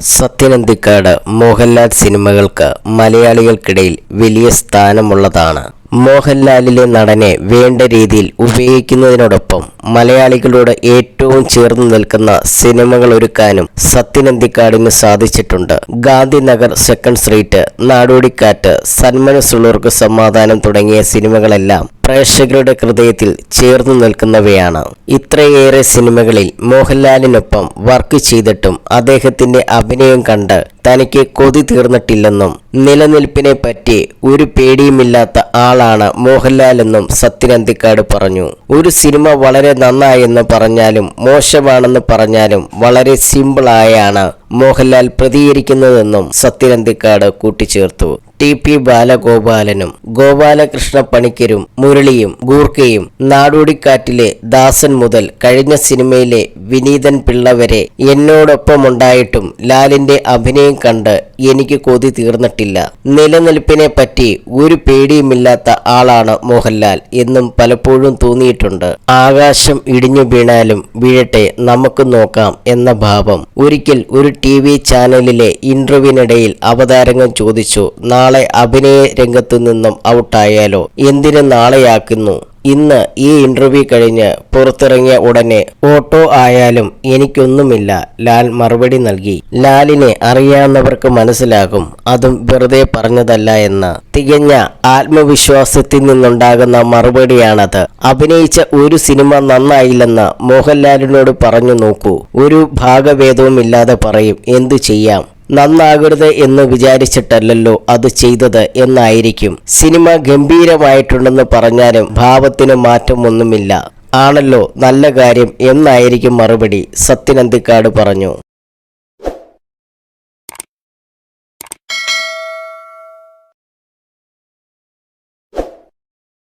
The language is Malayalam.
സത്യനന്ദിക്കാട് മോഹൻലാൽ സിനിമകൾക്ക് മലയാളികൾക്കിടയിൽ വലിയ സ്ഥാനമുള്ളതാണ്. മോഹൻലാലിലെ നടനെ വേണ്ട രീതിയിൽ ഉപയോഗിക്കുന്നതിനോടൊപ്പം മലയാളികളോട് ഏറ്റവും ചേർന്ന് നിൽക്കുന്ന സിനിമകൾ ഒരുക്കാനും സത്യനന്ദിക്കാടിന് സാധിച്ചിട്ടുണ്ട്. ഗാന്ധിനഗർ സെക്കൻഡ് സ്ട്രീറ്റ് നാടോടിക്കാറ്റ് സന്മനസ്സുള്ളവർക്ക് സമാധാനം തുടങ്ങിയ സിനിമകളെല്ലാം പ്രേക്ഷകരുടെ ഹൃദയത്തിൽ ചേർന്നു നിൽക്കുന്നവയാണ്. ഇത്രയേറെ സിനിമകളിൽ മോഹൻലാലിനൊപ്പം വർക്ക് ചെയ്തിട്ടും അദ്ദേഹത്തിന്റെ അഭിനയം കണ്ട് തനിക്ക് കൊതി തീർന്നിട്ടില്ലെന്നും നിലനിൽപ്പിനെ പറ്റി ഒരു പേടിയുമില്ലാത്ത ആളാണ് മോഹൻലാലെന്നും എന്നും സത്യനന്ദിക്കാട് പറഞ്ഞു. ഒരു സിനിമ വളരെ നന്നായെന്ന് പറഞ്ഞാലും മോശമാണെന്ന് പറഞ്ഞാലും വളരെ സിമ്പിളായാണ് മോഹൻലാൽ പ്രതികരിക്കുന്നതെന്നും സത്യനന്ദിക്കാട് കൂട്ടിച്ചേർത്തു. ടി പി ബാലഗോപാലനും ഗോപാലകൃഷ്ണ പണിക്കരും മുരളിയും ഗൂർക്കയും നാടോടിക്കാറ്റിലെ ദാസൻ മുതൽ കഴിഞ്ഞ സിനിമയിലെ വിനീതൻ പിള്ള വരെ എന്നോടൊപ്പമുണ്ടായിട്ടും ലാലിന്റെ അഭിനയം കണ്ട് എനിക്ക് കൊതി തീർന്നിട്ടില്ല. നിലനിൽപ്പിനെ പറ്റി ഒരു പേടിയുമില്ലാത്ത ആളാണ് മോഹൻലാൽ എന്നും പലപ്പോഴും തോന്നിയിട്ടുണ്ട്. ആകാശം ഇടിഞ്ഞു വീണാലും വീഴട്ടെ നമുക്ക് നോക്കാം എന്ന ഭാവം ഒരിക്കൽ ഒരു ടി വി ചാനലിലെ ഇന്റർവ്യൂവിനിടയിൽ അവതാരകൻ ചോദിച്ചു നാളെ അഭിനയ രംഗത്തു നിന്നും ഔട്ടായാലോ? എന്തിന് നാളെയാക്കുന്നു? ഇന്ന് ഈ ഇന്റർവ്യൂ കഴിഞ്ഞ് പുറത്തിറങ്ങിയ ഉടനെ ഓട്ടോ ആയാലും എനിക്കൊന്നുമില്ല. ലാൽ മറുപടി നൽകി. ലാലിനെ അറിയാവുന്നവർക്ക് മനസ്സിലാകും. അതും വെറുതെ പറഞ്ഞതല്ല എന്ന്. തികഞ്ഞ ആത്മവിശ്വാസത്തിൽ നിന്നുണ്ടാകുന്ന മറുപടിയാണത്. അഭിനയിച്ച ഒരു സിനിമ നന്നായില്ലെന്ന് മോഹൻലാലിനോട് പറഞ്ഞു നോക്കൂ. ഒരു ഭാഗഭേദവും ഇല്ലാതെ പറയും. എന്തു ചെയ്യാം? നന്നാകരുത് എന്ന് വിചാരിച്ചിട്ടല്ലല്ലോ അത് ചെയ്തത് എന്നായിരിക്കും. സിനിമ ഗംഭീരമായിട്ടുണ്ടെന്ന് പറഞ്ഞാലും ഭാവത്തിന് മാറ്റമൊന്നുമില്ല. ആണല്ലോ നല്ല കാര്യം എന്നായിരിക്കും മറുപടി സത്യനന്ദിക്കാട് പറഞ്ഞു.